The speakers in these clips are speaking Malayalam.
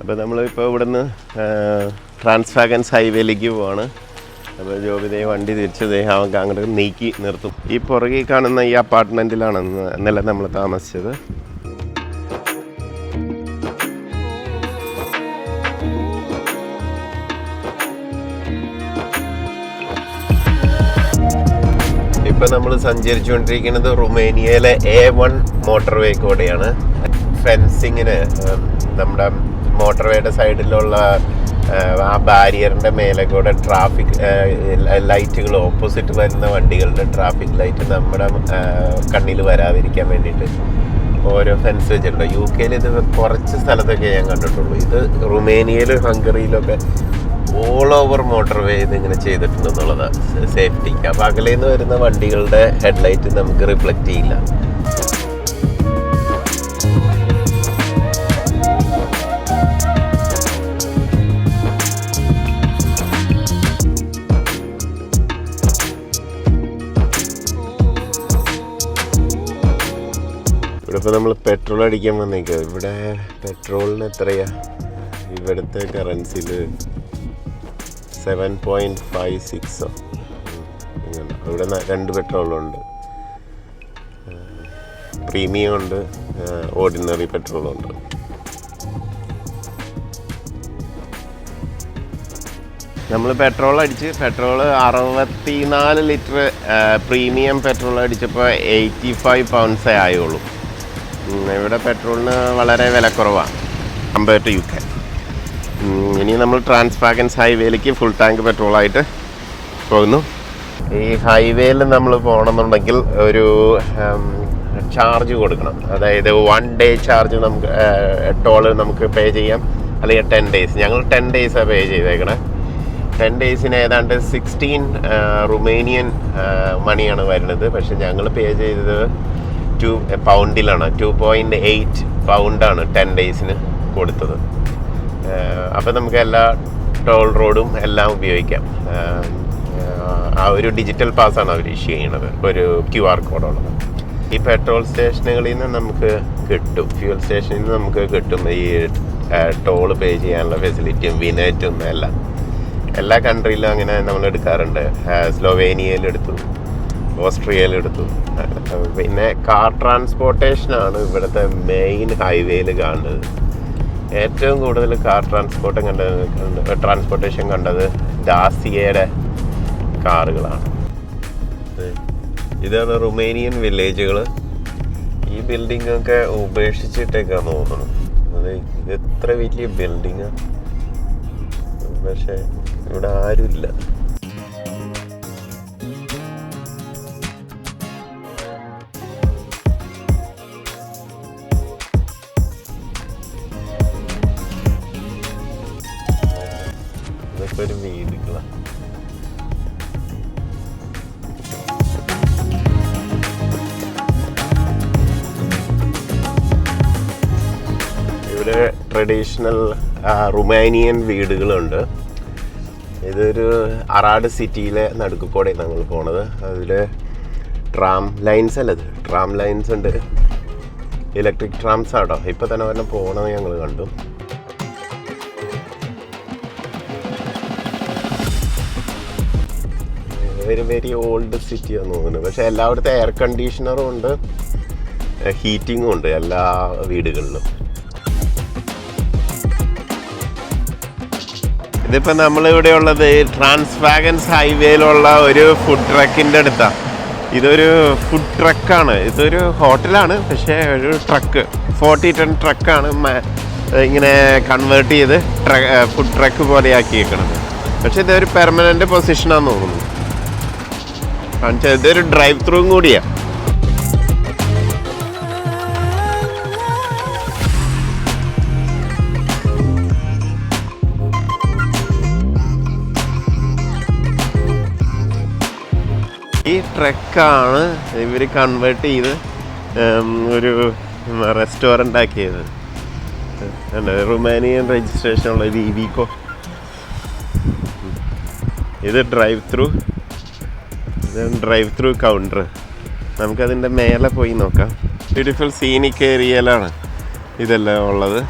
അപ്പോൾ നമ്മളിപ്പോൾ ഇവിടുന്ന് ട്രാൻസ്ഫാഗൻസ് ഹൈവേയിലേക്ക് പോവാണ്. അപ്പോൾ ജോബിതയെ വണ്ടി തിരിച്ച് ദേഹം അങ്ങോട്ട് നീക്കി നിർത്തും. ഈ പുറകിൽ കാണുന്ന ഈ അപ്പാർട്ട്മെന്റിലാണ് ഇന്ന് ഇന്നലെ നമ്മൾ താമസിച്ചത്. ഇപ്പം നമ്മൾ സഞ്ചരിച്ചുകൊണ്ടിരിക്കുന്നത് റുമേനിയയിലെ എ വൺ മോട്ടോർവേ കൂടെയാണ്. ഫെൻസിങ്ങിന് നമ്മുടെ മോട്ടോർവേയുടെ സൈഡിലുള്ള ആ ബാരിയറിന്റെ മേലെ കൂടെ ട്രാഫിക് ലൈറ്റുകൾ ഓപ്പോസിറ്റ് വരുന്ന വണ്ടികളുടെ ട്രാഫിക് ലൈറ്റ് നമ്മുടെ കണ്ണിൽ വരാതിരിക്കാൻ വേണ്ടിയിട്ട് ഓരോ ഫെൻസ് വെച്ചിട്ടുണ്ട്. യു കെയിൽ ഇത് കുറച്ച് സ്ഥലത്തൊക്കെ ഞാൻ കണ്ടിട്ടുള്ളൂ. ഇത് റുമേനിയയിലും ഹംഗറിയിലൊക്കെ ഓൾ ഓവർ മോട്ടോർവേ ഇത് ഇങ്ങനെ ചെയ്തിട്ടുണ്ടെന്നുള്ളതാണ് സേഫ്റ്റിക്ക് അപ്പോൾ അകലെ നിന്ന് വരുന്ന വണ്ടികളുടെ ഹെഡ്ലൈറ്റ് നമുക്ക് റിഫ്ലക്റ്റ് ചെയ്യില്ല. ഇവിടെ നമ്മൾ പെട്രോൾ അടിക്കാൻ വന്നേക്കുക ഇവിടെ പെട്രോളിന് എത്രയാ? ഇവിടുത്തെ കറൻസിയിൽ സെവൻ പോയിന്റ് ഫൈവ് സിക്സോ ഇവിടെ രണ്ട് പെട്രോളുണ്ട് പ്രീമിയം ഉണ്ട്. ഓർഡിനറി പെട്രോളും ഉണ്ട് നമ്മൾ പെട്രോൾ അടിച്ച് പെട്രോൾ അറുപത്തിനാല് ലിറ്റർ പ്രീമിയം പെട്രോൾ അടിച്ചപ്പോൾ എയ്റ്റി ഫൈവ് പൗണ്ട്സേ ആയുള്ളൂ. ഇവിടെ പെട്രോളിന് വളരെ വിലക്കുറവാണ് കമ്പയർ ടു യു കെ ഇനി നമ്മൾ ട്രാൻസ്പാഗൻസ് ഹൈവേയിലേക്ക് ഫുൾ ടാങ്ക് പെട്രോളായിട്ട് പോകുന്നു. ഈ ഹൈവേയിൽ നമ്മൾ പോകണമെന്നുണ്ടെങ്കിൽ ഒരു ചാർജ് കൊടുക്കണം. അതായത് വൺ ഡേ ചാർജ് നമുക്ക് ടോൾ നമുക്ക് പേ ചെയ്യാം. അല്ലെങ്കിൽ ടെൻ ഡേയ്സ് ഞങ്ങൾ ടെൻ ഡേയ്സാണ് പേ ചെയ്തേക്കണേ. ടെൻ ഡേയ്സിന് ഏതാണ്ട് സിക്സ്റ്റീൻ റുമേനിയൻ മണിയാണ് വരുന്നത്. പക്ഷെ ഞങ്ങൾ പേ ചെയ്തത് ടു പൗണ്ടിലാണ് ടു പോയിന്റ് എയ്റ്റ് പൗണ്ടാണ് ടെൻ ഡേയ്സിന് കൊടുത്തത്. അപ്പോൾ നമുക്ക് എല്ലാ ടോൾ റോഡും എല്ലാം ഉപയോഗിക്കാം. ആ ഒരു ഡിജിറ്റൽ പാസ്സാണ് അവർ ഇഷ്യൂ ചെയ്യണത് ഒരു ക്യു ആർ കോഡുള്ളത് ഈ പെട്രോൾ സ്റ്റേഷനുകളിൽ നിന്ന് നമുക്ക് കിട്ടും. ഫ്യൂൽ സ്റ്റേഷനിൽ നിന്ന് നമുക്ക് കിട്ടും ഈ ടോൾ പേ ചെയ്യാനുള്ള ഫെസിലിറ്റിയും വിനേറ്റും എല്ലാം. എല്ലാ കൺട്രിയിലും അങ്ങനെ നമ്മൾ എടുക്കാറുണ്ട്. സ്ലോവേനിയയിൽ എടുത്തു. ഓസ്ട്രിയയിൽ എടുത്തു പിന്നെ കാർ ട്രാൻസ്പോർട്ടേഷനാണ് ഇവിടുത്തെ മെയിൻ ഹൈവേയിൽ കാണുന്നത്. ഏറ്റവും കൂടുതൽ കാർ ട്രാൻസ്പോർട്ടും കണ്ടത് ട്രാൻസ്പോർട്ടേഷൻ കണ്ടത് ഡാസിയയുടെ കാറുകളാണ്. ഇതാണ് റുമേനിയൻ വില്ലേജുകൾ ഈ ബിൽഡിംഗ് ഒക്കെ ഉപേക്ഷിച്ചിട്ടേക്കാന്ന് തോന്നുന്നു. അത് ഇത് എത്ര വലിയ ബിൽഡിങ്ങാണ് പക്ഷേ ഇവിടെ ആരുമില്ല. ഒരു വീടുകളാണ് ഇവിടെ ട്രഡീഷണൽ റുമാനിയൻ വീടുകളുണ്ട്. ഇതൊരു അറാഡ് സിറ്റിയിലെ നടുക്കുകൂടെ ഞങ്ങൾ പോണത്. അതിൽ ട്രാം ലൈൻസ് അല്ലത് ട്രാം ലൈൻസ് ഉണ്ട്. Electric trams auto. ഇപ്പോൾ തന്നെ വരണം പോകണമെന്ന് ഞങ്ങൾ കണ്ടു. ഒരു വെരി ഓൾഡ് സിറ്റിയാണ് തോന്നുന്നത് പക്ഷെ എല്ലായിടത്തും എയർ കണ്ടീഷണറും ഉണ്ട് ഹീറ്റിങ്ങും ഉണ്ട് എല്ലാ വീടുകളിലും. ഇതിപ്പോൾ നമ്മളിവിടെ ഉള്ളത് ട്രാൻസ്വാഗൻസ് ഹൈവേയിലുള്ള ഒരു ഫുഡ് ട്രക്കിന്റെ അടുത്താണ് ഇതൊരു ഫുഡ് ട്രക്കാണ് ഇതൊരു ഹോട്ടലാണ് പക്ഷേ ഒരു ട്രക്ക് ഫോർട്ടി ടൺ ട്രക്കാണ് ഇങ്ങനെ കൺവേർട്ട് ചെയ്ത് ഫുഡ് ട്രക്ക് പോലെ ആക്കിയേക്കണത് പക്ഷേ ഇതൊരു പെർമനന്റ് പൊസിഷനാണെന്ന് തോന്നുന്നു. കാണിച്ചാൽ ഇതൊരു ഡ്രൈവ് ത്രൂവും കൂടിയാ. ഈ ട്രക്കാണ് ഇവർ കൺവേർട്ട് ചെയ്ത് ഒരു റെസ്റ്റോറന്റ് ആക്കിയത്. റുമാനിയൻ രജിസ്ട്രേഷൻ ഉള്ള ഒരു ഇവിക്കോ ഇത് drive through drive through counter നമുക്കതിന്റെ മേലെ പോയി നോക്കാം. ബ്യൂട്ടിഫുൾ സീനിക് ഏരിയയിലാണ് ഇതെല്ലാം ഉള്ളത്.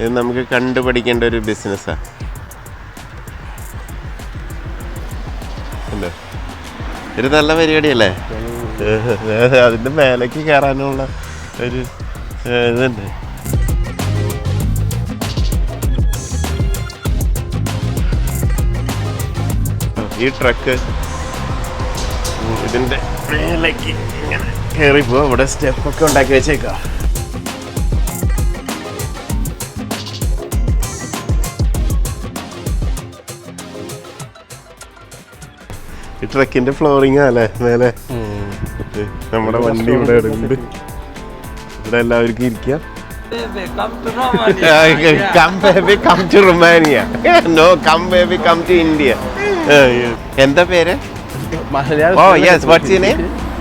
ഇത് നമുക്ക് കണ്ടുപഠിക്കേണ്ട ഒരു ബിസിനസ്സാണ് അല്ലേ ഒരു നല്ല പരിപാടിയല്ലേ? അതിന്റെ മേലേക്ക് കയറാനുള്ള ഒരു ഇതുണ്ട്. ഈ ട്രക്ക് ഇതിന്റെ മേലേക്ക് ഇങ്ങനെ കയറി പോവാ. ഇവിടെ സ്റ്റെപ്പൊക്കെ ഉണ്ടാക്കി വെച്ചേക്കാം ഈ ട്രക്കിന്റെ ഫ്ലോറിംഗ് അല്ലേ? മേലെ. നമ്മുടെ വണ്ടി ഇവിടെ ഉണ്ട് ഇവിടെ എല്ലാവർക്കും ഇരിക്കാം. എന്താ പേര്? Malayalam. Oh yes, what's your name?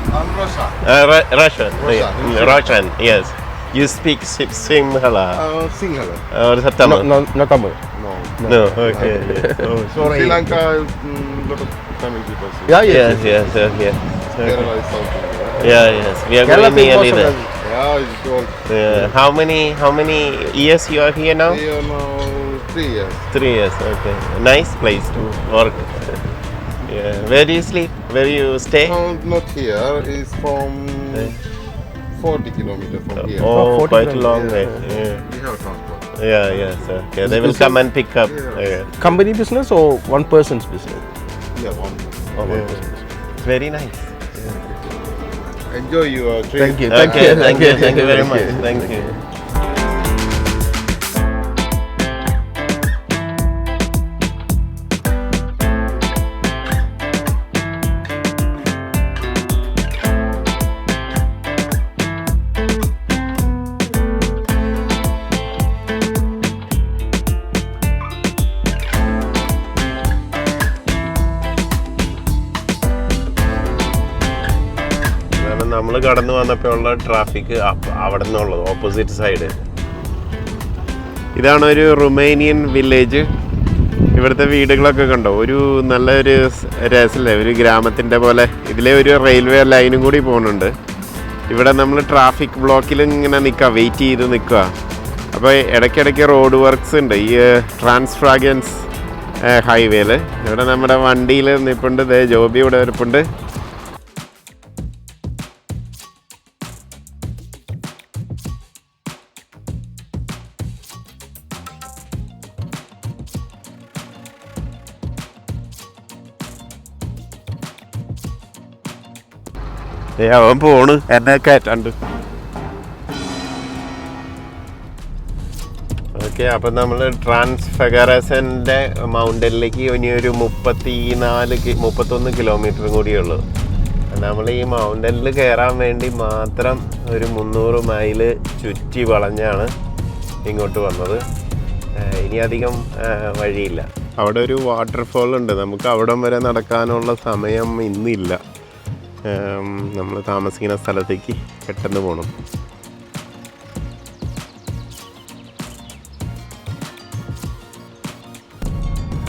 I'm Russia. Uh, Ru Russian. Roshan. Yeah. Russian. Mm, yes. You speak Sinhala. Uh, Sinhala. Uh, or uh, Tamil? No, no, not Tamil. No. No. no okay. Yeah. Oh, Sorry. Sri Lanka, mm, lot of Tamil people. Yeah. Yes. Yes. Yes. yes. yes. Okay. Kerala is South Yeah. Yes. We are Kerala going nearly there. Yeah, it's all. Yeah. How many? How many years you are here now? Here now, three years. Three years. Okay. Nice place to work. Yeah. Where do you sleep? Where do you stay? No, not here. It's from Eh. 40 kilometers from here. Oh, 40 quite a kilometers, long way. yeah. Yeah. We have transport. Yeah, yes. Okay. They will This come and pick up. Yeah. Yeah. Company business or one person's business? Yeah, one. Oh, one Yeah. person's. It's very nice. Enjoy your trip. Thank you. Thank okay, you. thank you, thank you very much. Thank Thank you. കടന്നു വന്നപ്പോൾ ഉള്ള ട്രാഫിക് അവിടെ നിന്നുള്ളത് ഓപ്പോസിറ്റ് സൈഡ് ഇതാണ് ഒരു റുമേനിയൻ വില്ലേജ് ഇവിടുത്തെ വീടുകളൊക്കെ കണ്ടോ? ഒരു നല്ലൊരു രസമല്ലേ ഒരു ഗ്രാമത്തിന്റെ പോലെ. ഇതിലെ ഒരു റെയിൽവേ ലൈനും കൂടി പോകുന്നുണ്ട്. ഇവിടെ നമ്മൾ ട്രാഫിക് ബ്ലോക്കിൽ ഇങ്ങനെ നിൽക്കുക വെയിറ്റ് ചെയ്ത് നിൽക്കുക അപ്പോൾ ഇടയ്ക്കിടയ്ക്ക് റോഡ് വർക്ക്സ് ഉണ്ട്. ഈ ട്രാൻസ്ഫ്രാഗൻസ് ഹൈവേയിൽ ഇവിടെ നമ്മുടെ വണ്ടിയിൽ നിൽപ്പുണ്ട് ജോബി ഇവിടെ ഇരിപ്പുണ്ട്. ഏ അവൻ പോണ്. എന്നെ കയറ്റാണ്ട്. ഓക്കെ അപ്പം നമ്മൾ ട്രാൻസ്ഫെഗറസന്റെ മൗണ്ടനിലേക്ക് ഇനി ഒരു മുപ്പത്തി നാല് മുപ്പത്തൊന്ന് കിലോമീറ്റർ കൂടിയുള്ളൂ നമ്മൾ ഈ മൗണ്ടനിൽ കയറാൻ വേണ്ടി മാത്രം ഒരു മുന്നൂറ് മൈൽ ചുറ്റി വളഞ്ഞാണ് ഇങ്ങോട്ട് വന്നത്. ഇനി അധികം വഴിയില്ല. അവിടെ ഒരു വാട്ടർഫോൾ ഉണ്ട്. നമുക്ക് അവിടം വരെ നടക്കാനുള്ള സമയം ഇന്നില്ല. നമ്മൾ താമസിക്കുന്ന സ്ഥലത്തേക്ക് പെട്ടെന്ന് പോകണം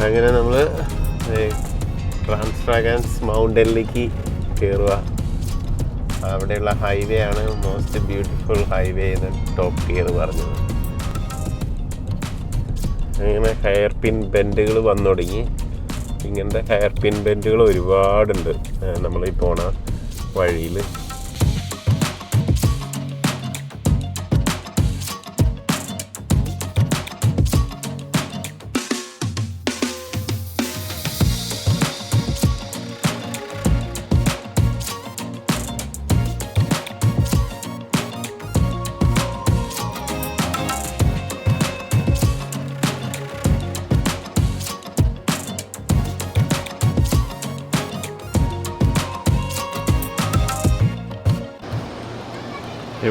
അങ്ങനെ നമ്മൾ ട്രാൻസ്ഫ്രാഗൻസ് മൗണ്ടനിലേക്ക് കയറുക അവിടെയുള്ള ഹൈവേ ആണ് മോസ്റ്റ് ബ്യൂട്ടിഫുൾ ഹൈവേ എന്ന് ടോപ്പ് ഗിയർ പറഞ്ഞത്. അങ്ങനെ ഹെയർ പിൻ ബെൻഡുകൾ വന്നു തുടങ്ങി ഇങ്ങനത്തെ ഹെയർ പിൻ ബെൻഡുകൾ ഒരുപാടുണ്ട്. നമ്മൾ ഈ പോണ വഴിയിൽ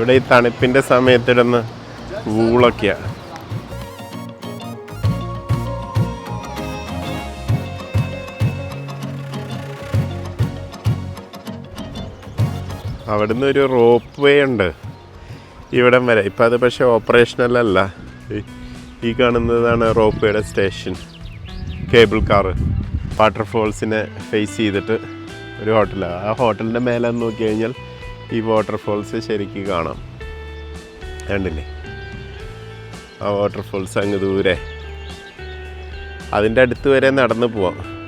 ഇവിടെ ഈ തണുപ്പിന്റെ സമയത്തിടുന്ന ഊളൊക്കെയാണ് അവിടുന്ന് ഒരു റോപ്പ് വേ ഉണ്ട്. ഇവിടം വരെ. ഇപ്പം അത് പക്ഷേ ഓപ്പറേഷണൽ അല്ല. ഈ- കാണുന്നതാണ് റോപ്പ് വേയുടെ സ്റ്റേഷൻ കേബിൾ കാറ് വാട്ടർഫോൾസിനെ ഫേസ് ചെയ്തിട്ട് ഒരു ഹോട്ടലാണ് ആ. ഹോട്ടലിന്റെ മേലെ നോക്കി കഴിഞ്ഞാൽ ഈ വാട്ടർഫോൾസ് ശരിക്കും കാണാം. കണ്ടില്ലേ? ആ വാട്ടർഫോൾസ് അങ്ങ് ദൂരെ. അതിന്റെ അടുത്ത് വരെ നടന്നു പോവാം.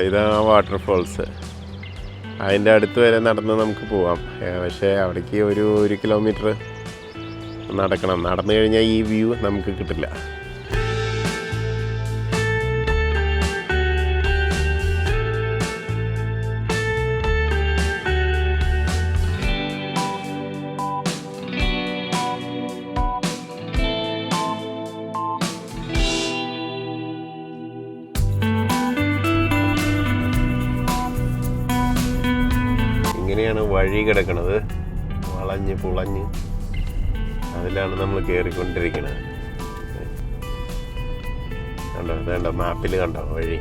ഇതാണ് ആ വാട്ടർഫോൾസ് അതിന്റെ അടുത്ത് വരെ നടന്ന് നമുക്ക് പോവാം. പക്ഷേ അവിടേക്ക് ഒരു ഒരു കിലോമീറ്റർ നടക്കണം. നടന്നു കഴിഞ്ഞാൽ ഈ വ്യൂ നമുക്ക് കിട്ടില്ല. വഴി കിടക്കണത്. വളഞ്ഞ് പുളഞ്ഞ് അതിലാണ് നമ്മൾ കയറിക്കൊണ്ടിരിക്കുന്നത് കണ്ടോ? വേണ്ട മാപ്പിൽ കണ്ടോ? വഴി.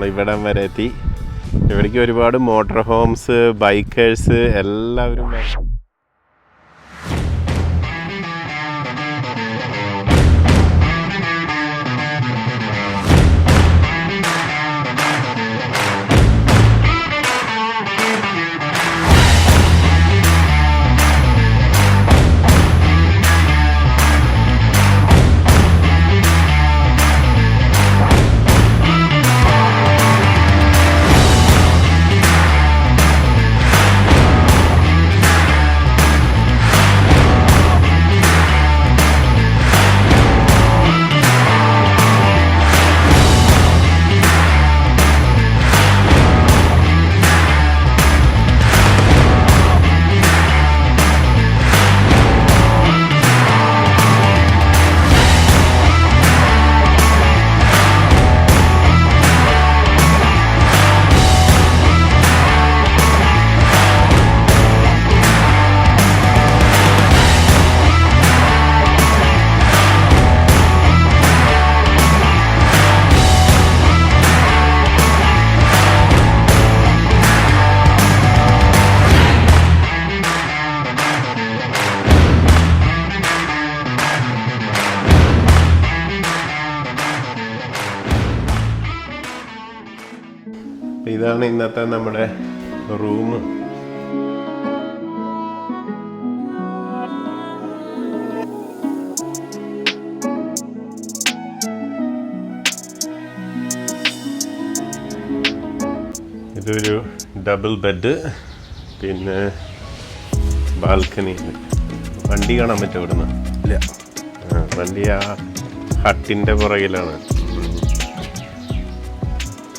നമ്മൾ ഇവിടം വരെ എത്തി. ഇവിടേക്ക് ഒരുപാട് മോട്ടോർ ഹോംസ് ബൈക്കേഴ്സ് എല്ലാവരും ഇതാണ് ഇന്നത്തെ നമ്മുടെ റൂം. ഇതൊരു ഡബിൾ ബെഡ് പിന്നെ ബാൽക്കണി. വണ്ടി കാണാൻ പറ്റും ഇവിടുന്ന്? ഇല്ല. വണ്ടി ആ ഹട്ടിന്റെ പുറകിലാണ്.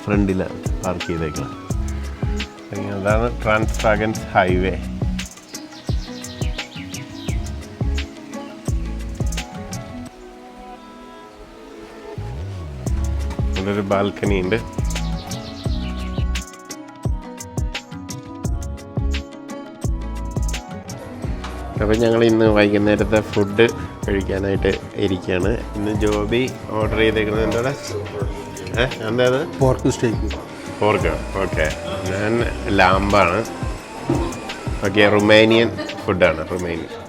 ഫ്രണ്ടിലാണ് പാർക്ക് ചെയ്തേക്കുന്നത് അതാണ് ട്രാൻസ്ഫാഗൻസ് ഹൈവേ ഇവിടെ ഒരു ബാൽക്കണി ഉണ്ട്. അപ്പം ഞങ്ങൾ ഇന്ന് വൈകുന്നേരത്തെ ഫുഡ് കഴിക്കാനായിട്ട് ഇരിക്കുകയാണ്. ഇന്ന് ജോബി ഓർഡർ ചെയ്തേക്കുന്നത് എന്താണ് ഏഹ് എന്താ പോർക്ക് സ്റ്റേക്ക് പോർക്ക് ഓക്കെ. ഞാൻ ലാമ്പാണ്. ഓക്കെ റുമേനിയൻ ഫുഡാണ് റുമേനിയൻ.